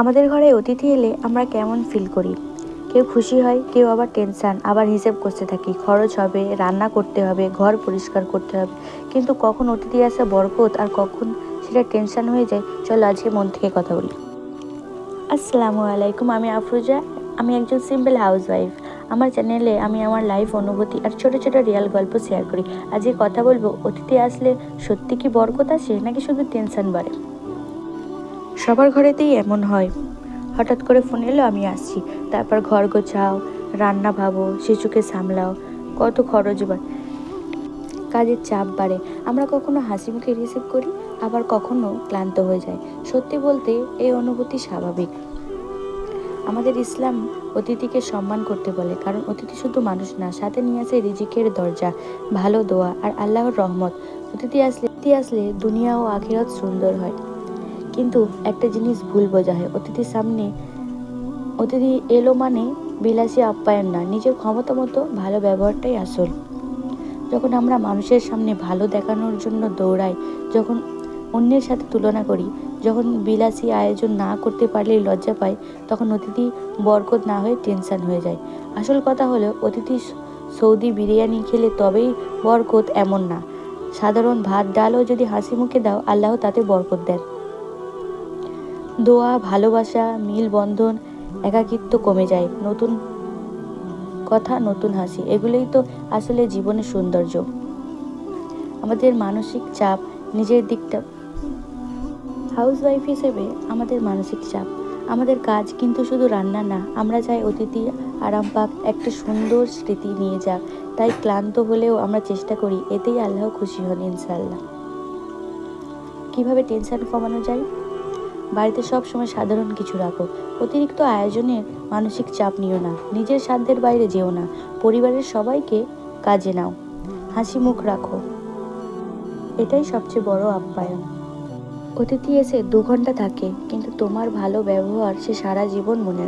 আমাদের ঘরে অতিথি এলে আমরা কেমন ফিল করি? কেউ খুশি হয়, কেউ আবার টেনশন আবার হিসেব করতে থাকি। খরচ হবে, রান্না করতে হবে, ঘর পরিষ্কার করতে হবে। কিন্তু কখন অতিথি আসে বরকত আর কখন সেটা টেনশান হয়ে যায়, চলো আজকে মন থেকে কথা বলি। আসসালামু আলাইকুম, আমি আফরোজা, আমি একজন সিম্পল হাউসওয়াইফ আমার চ্যানেলে আমি আমার লাইফ অনুভূতি আর ছোটো ছোটো রিয়াল গল্প শেয়ার করি। আজকে কথা বলব, অতিথি আসলে সত্যি কি বরকত আসে নাকি শুধু টেনশন বাড়ে? সবার ঘরেতেই এমন হয়। হঠাৎ করে ফোন এলো, আমি আসছি। তারপর ঘর গোছাও, রান্না ভাবো শিশুকে সামলাও, কত খরচ বাড়ে। কাজের চাপ বাড়ে। আমরা কখনো হাসি মুখে রিসিভ করি, আবার কখনো ক্লান্ত হয়ে যায় সত্যি বলতে, এই অনুভূতি স্বাভাবিক। আমাদের ইসলাম অতিথিকে সম্মান করতে বলে, কারণ অতিথি শুধু মানুষ না, সাথে নিয়ে আসে রিজিকের দরজা, ভালো দোয়া আর আল্লাহর রহমত। অতিথি আসলে অতিথি আসলে দুনিয়া ও আখিরাত সুন্দর হয়। কিন্তু একটা জিনিস ভুল বোঝা হয় অতিথির সামনে, অতিথি এলো মানে বিলাসী আপ্যায়ন না, নিজের ক্ষমতা মতো ভালো ব্যবহারটাই আসল। যখন আমরা মানুষের সামনে ভালো দেখানোর জন্য দৌড়াই, যখন অন্যের সাথে তুলনা করি, যখন বিলাসী আয়োজন না করতে পারলেই লজ্জা পাই, তখন অতিথি বরকত না হয়ে টেনশন হয়ে যায়। আসল কথা হলো, অতিথি সৌদি বিরিয়ানি খেলে তবেই বরকত এমন না। সাধারণ ভাত, ডালও যদি হাসি মুখে দাও, আল্লাহ তাতে বরকত দেন। দোয়া, ভালোবাসা মিল বন্ধন একাকিত্ব কমে যায়। নতুন কথা, নতুন হাসি, এগুলোই তো আসলে জীবনের সৌন্দর্য। আমাদের মানসিক চাপ নিজের দিকটা হাউসওয়াইফ হিসেবে আমাদের মানসিক চাপ। আমাদের কাজ কিন্তু শুধু রান্না না, আমরা চাই অতিথি আরাম পাক একটা সুন্দর স্মৃতি নিয়ে যাক। তাই ক্লান্ত হলেও আমরা চেষ্টা করি, এতেই আল্লাহ খুশি হন ইনশাল্লাহ কীভাবে টেনশন কমানো যায়? বাড়িতে সব সময় সাধারণ কিছু রাখো। অতিরিক্ত আয়োজনের মানসিক চাপ নিও না। নিজের সাধ্যের বাইরে যেও না। পরিবারের সবাইকে কাজে নাও। হাসি মুখ রাখো। এটাই সবচেয়ে বড় আপ্যায়ন। অতিথি এসে দু ঘণ্টা থাকে, কিন্তু তোমার ভালো ব্যবহার সে সারা জীবন মনে